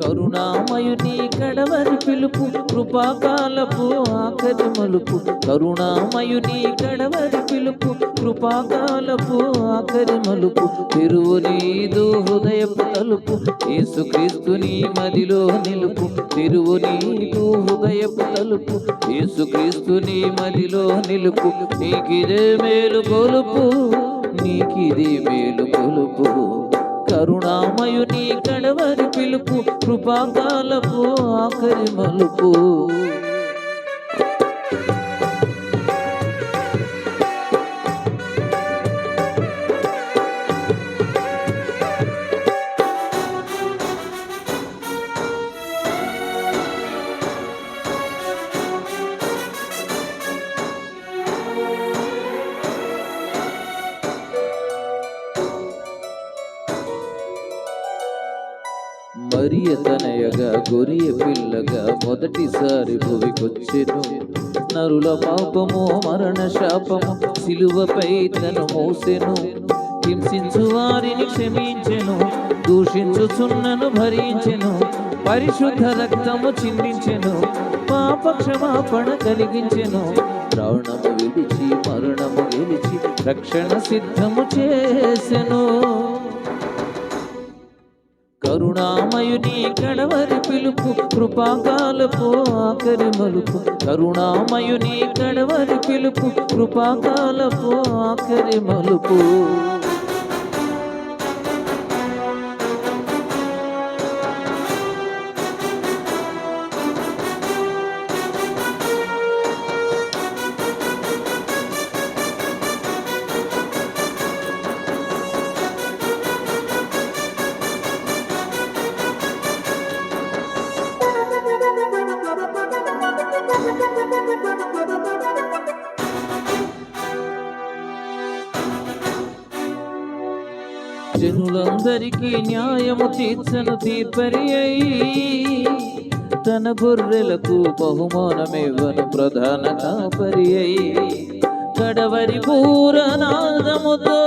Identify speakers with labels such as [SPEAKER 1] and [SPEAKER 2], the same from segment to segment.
[SPEAKER 1] కరుణామయుని కడవరి పిలుపు కృపాకాలపు ఆఖరి మలుపు. కరుణామయుని కడవరి పిలుపు కృపాకాలపు ఆఖరి మలుపు. తిరువు నీదు హృదయపు తలుపు యేసుక్రీస్తుని మదిలో నిలుపు. తిరువు నీదు హృదయపు తలుపు యేసుక్రీస్తుని మదిలో నిలుపు. నీకిదే మేలు కొలుపు నీకిదే మేలు కొలుపు. కరుణామయుని కడవరి పిలుపు కృపాకాలపు ఆఖరి మలుపు. భార్య తనయగా గొరియ పిల్లగా మొదటిసారి భువికొచ్చెను. నరుల పాపము మరణ శాపము సిలువపై తను మోసెను. హింసించు వారిని క్షమించెను దూషించుచున్నను భరించెను. పరిశుద్ధ రక్తము చిందించెను పాప క్షమాపణ కలిగించెను. ప్రాణము విడిచి మరణము గెలిచి రక్షణ సిద్ధము చేసెను. కరుణామయుని కడవరి పిలుపు కృపాకాలపు ఆఖరి మలుపు. కరుణామయుని కడవరి పిలుపు కృపాకాలపు ఆఖరి మలుపు. జనులందరికీ న్యాయము తీర్చను తీర్పరి అయి తన గొర్రెలకు బహుమానమివ్వను ప్రధాన కాపరి అయి కడవరి పూరనాదముతో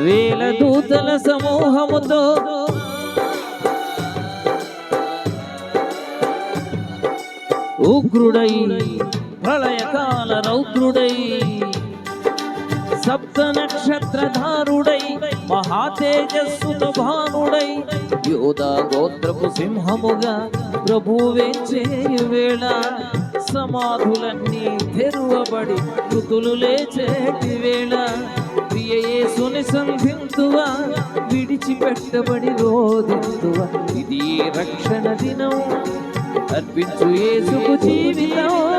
[SPEAKER 1] వేల దూతల సమూహముతో ఉగ్రుడై ప్రళయకాల రౌద్రుడై సప్త నక్షత్రధారుడై మహాతేజస్సుతో భానుడై యోధా గోత్రపు సింహముగా ప్రభువే చేయు వేళ సమాధులన్నీ తెరువబడి కృతులు లేచేటి వేళ ప్రియయేసుని సంధింతువా విడిచిపెట్టబడి రోదింతువా ఇది రక్షణ దినం. అర్పించు ఏసుకు జీవితం.